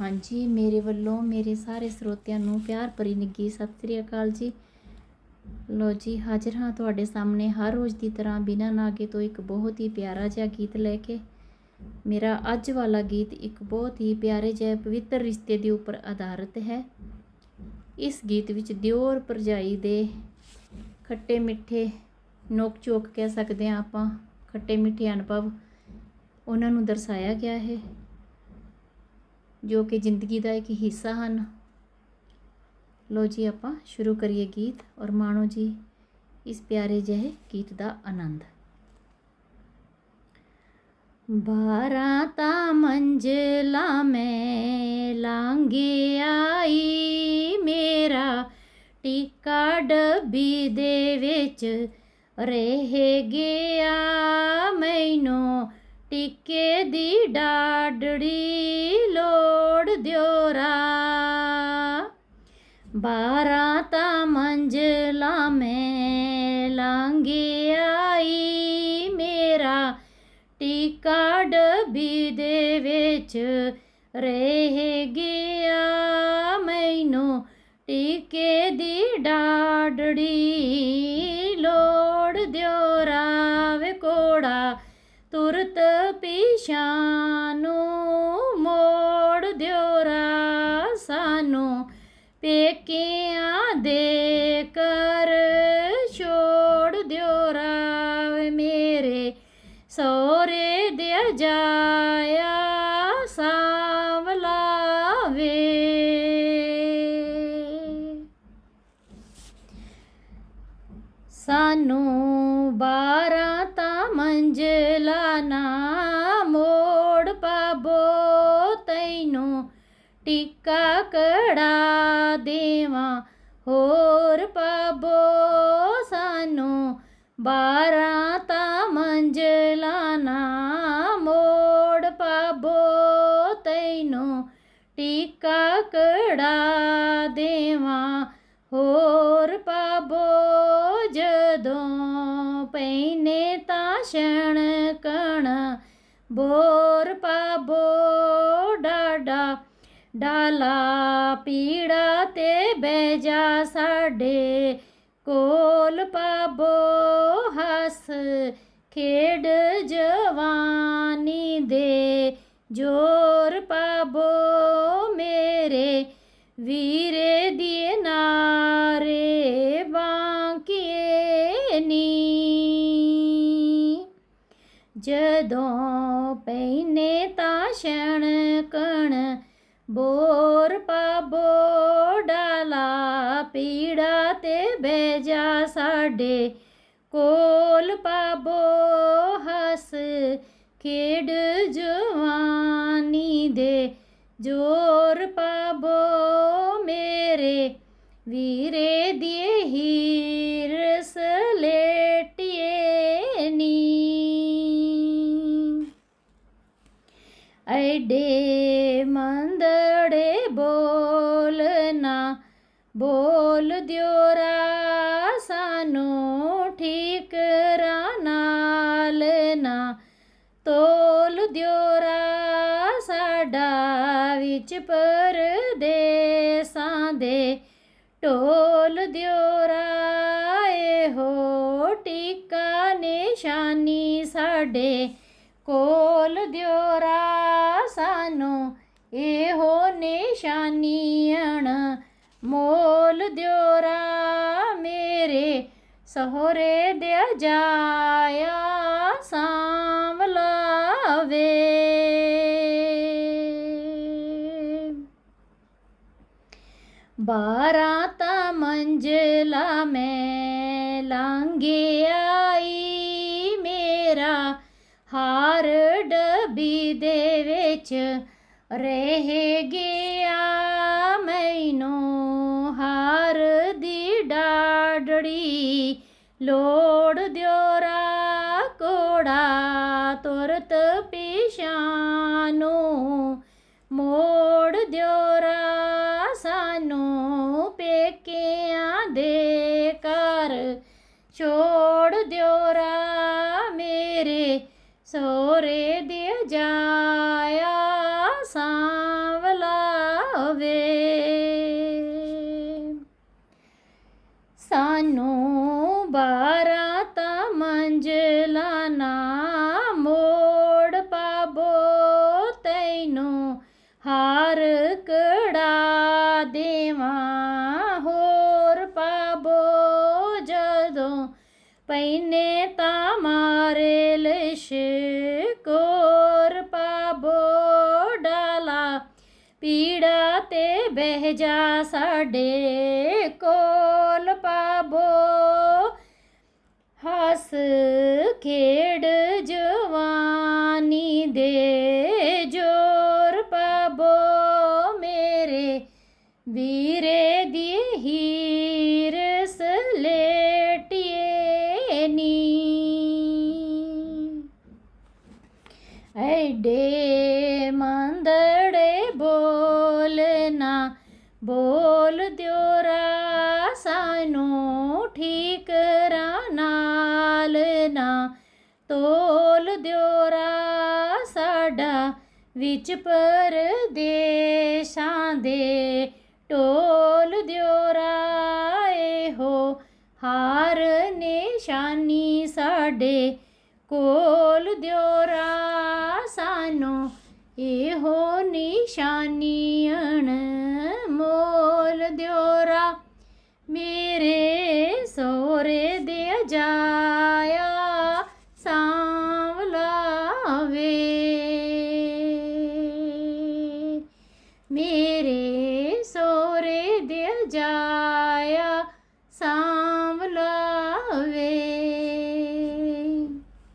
ਹਾਂਜੀ, ਮੇਰੇ ਵੱਲੋਂ ਮੇਰੇ ਸਾਰੇ ਸਰੋਤਿਆਂ ਨੂੰ ਪਿਆਰ ਭਰੀ ਨਿੱਘੀ ਸਤਿ ਸ੍ਰੀ ਅਕਾਲ ਜੀ। ਲੋ ਜੀ, ਹਾਜ਼ਰ ਹਾਂ ਤੁਹਾਡੇ ਸਾਹਮਣੇ ਹਰ ਰੋਜ਼ ਦੀ ਤਰ੍ਹਾਂ ਬਿਨਾਂ ਨਾਗੇ ਤੋਂ ਇੱਕ ਬਹੁਤ ਹੀ ਪਿਆਰਾ ਜਿਹਾ ਗੀਤ ਲੈ ਕੇ। ਮੇਰਾ ਅੱਜ ਵਾਲਾ ਗੀਤ ਇੱਕ ਬਹੁਤ ਹੀ ਪਿਆਰੇ ਜਿਹੇ ਪਵਿੱਤਰ ਰਿਸ਼ਤੇ ਦੇ ਉੱਪਰ ਆਧਾਰਿਤ ਹੈ। ਇਸ ਗੀਤ ਵਿੱਚ ਦਿਓਰ ਭਰਜਾਈ ਦੇ ਖੱਟੇ ਮਿੱਠੇ ਨੋਕ ਚੋਕ ਕਹਿ ਸਕਦੇ ਹਾਂ ਆਪਾਂ, ਖੱਟੇ ਮਿੱਠੇ ਅਨੁਭਵ ਉਹਨਾਂ ਨੂੰ ਦਰਸਾਇਆ ਗਿਆ ਹੈ। ਜੋ ਕਿ ਜ਼ਿੰਦਗੀ ਦਾ ਇੱਕ ਹਿੱਸਾ ਹਨ। ਲੋ ਜੀ ਆਪਾਂ ਸ਼ੁਰੂ ਕਰੀਏ ਗੀਤ ਔਰ ਮਾਣੋ ਜੀ, ਇਸ ਪਿਆਰੇ ਜਿਹੇ ਗੀਤ ਦਾ ਆਨੰਦ। ਬਾਰਾਂ ਤਾਂ ਮੰਜ਼ਲਾ ਮੈਂ ਲਾਂਗੇ ਆਈ, ਮੇਰਾ ਟਿੱਕਾ ਡੱਬੀ ਦੇ ਵਿੱਚ ਰਹਿ ਗਿਆ। ਮੈਨੂੰ ਟਿੱਕੇ ਦੀ ਡਾਡੜੀ ਲੋੜ ਦਿਓਰਾ ਬਾਰਾਂ ਤਾਂ ਮੰਜ਼ਲਾ ਮੈਂ ਲਾਂਗੇ ਆਈ। ਮੇਰਾ ਟਿੱਕਾ ਡੱਬੀ ਦੇ ਵਿੱਚ ਰਹਿ ਗਿਆ। ਮੈਨੂੰ ਟਿੱਕੇ ਦੀ ਡਾਡੜੀ ਲੋੜ ਦਿਓਰਾ ਵੇ ਪਿਛਾਨੂੰ ਮੋੜ ਦਿਓਰਾ ਸਾਨੂੰ ਪੇਕਿਆਂ ਦੇ ਕਰ ਛੋੜ ਦਿਓ ਰਾ ਮੇਰੇ ਸੋਰੇ ਦੇ ਜਾਇਆ ਸਾਵਲਾ ਵੇ। ਮੋੜ ਪਾਬੋ ਤੈਨੂੰ ਟਿੱਕਾ ਕੜਾ ਦੇਵਾਂ। ਹੋਰ ਪਾਬੋ ਸਾਨੂੰ ਬਾਰਾਂ ਤਾਂ ਮੰਜ਼ਲਾ ਨਾ ਮੋੜ। ਪਾਬੋ ਤੈਨੂੰ ਟਿੱਕਾ ਕੜਾ ਦੇਵਾਂ। ਹੋਰ ਪਾਬੋ ਜਦੋਂ ਪੈਨੇ ਤਾਂ ਛਣ ਕਣ ਬੋਰ ਪਾਬੋ ਡਾਡਾ, ਡਾਲਾ ਪੀੜਾ ਤੇ ਬਹਿ ਜਾ ਸਾਡੇ ਕੋਲ ਪਾਬੋ ਹੱਸ, ਖੇਡ ਜਵਾਨੀ ਦੇ ਜੋਰ ਪਾਬੋ ਮੇਰੇ ਵੀਰੇ ਜਦੋਂ ਪੈਨੇ ਤਾਂ ਛਣ ਕਣ, ਬੋਰ ਪਾਬੋ ਡਾਲਾ, ਪੀੜਾ ਤੇ ਬਹਿ ਸਾਡੇ ਕੋਲ ਪਾਬੋ ਹੱਸ, ਖੇਡ ਜਵਾਨੀ ਦੇ ਜੋਰ ਪਾਬੋ ਮੇਰੇ, ਵੀਰੇ ਦੀ ਹੀਰ ਐਡੇ ਮੰਦੜੇ ਬੋਲਨਾ ਬੋਲ ਦਿਓਰਾ ਸਾਨੂੰ ਠੀਕ ਨਾਲ ਨਾ ਤੋਲ ਦਿਓਰਾ ਸਾਡਾ ਵਿੱਚ ਪਰਦੇਸਾਂ ਦੇ। ਢੋਲ ਦਿਓਰਾ ਇਹੋ ਟਿੱਕਾ ਨਿਸ਼ਾਨੀ ਸਾਡੇ। ਕੋਲ ਦਿਓਰਾ ਸਾਨੂੰ ਇਹੋ ਨਿਸ਼ਾਨੀਆਂ ਮੋਲ ਦਿਓਰਾ ਮੇਰੇ, ਸਹਰੇ ਦੇ ਜਾਇਆ ਸਾਂਵਲਾ ਵੇ ਬਾਰਾਂ ਤਾਂ ਮੰਜ਼ਲਾ ਮੈਂ ਲਾਂਗੇ ਦੇ ਵਿੱਚ ਰਹਿ ਗਿਆ ਮੈਨੂੰ ਹਾਰ ਦੀ ਡਾਡੜੀ ਲੋੜ ਦਿਓਰਾ ਕੋੜਾ ਤੁਰਤ ਪਿਛਾਨੂੰ ਮੋੜ ਦਿਓਰਾ ਸਾਨੂੰ ਪੇਕਿਆਂ ਦੇ ਘਰ। ਛੋੜ ਦਿਓਰਾ ਮੇਰੇ ਸੋਰੇ ਕੋਰ ਪਾਬੋ ਡਾਲਾ ਪੀੜਾ ਤੇ ਬਹਿ ਜਾ ਸਾਡੇ ਕੋਲ ਪਾਬੋ ਹੱਸ ਖੇਡ ਵਿੱਚ ਪਰਦੇਸਾਂ ਦੇ ਟੋਲ ਦਿਓਰਾ ਇਹੋ ਹਾਰ ਨਿਸ਼ਾਨੀ ਸਾਡੇ ਕੋਲ ਦਿਓਰਾ ਸਾਨੂੰ ਇਹੋ ਨਿਸ਼ਾਨੀ ਸਾਂਵਲਾ ਵੇ ਮੇਰੇ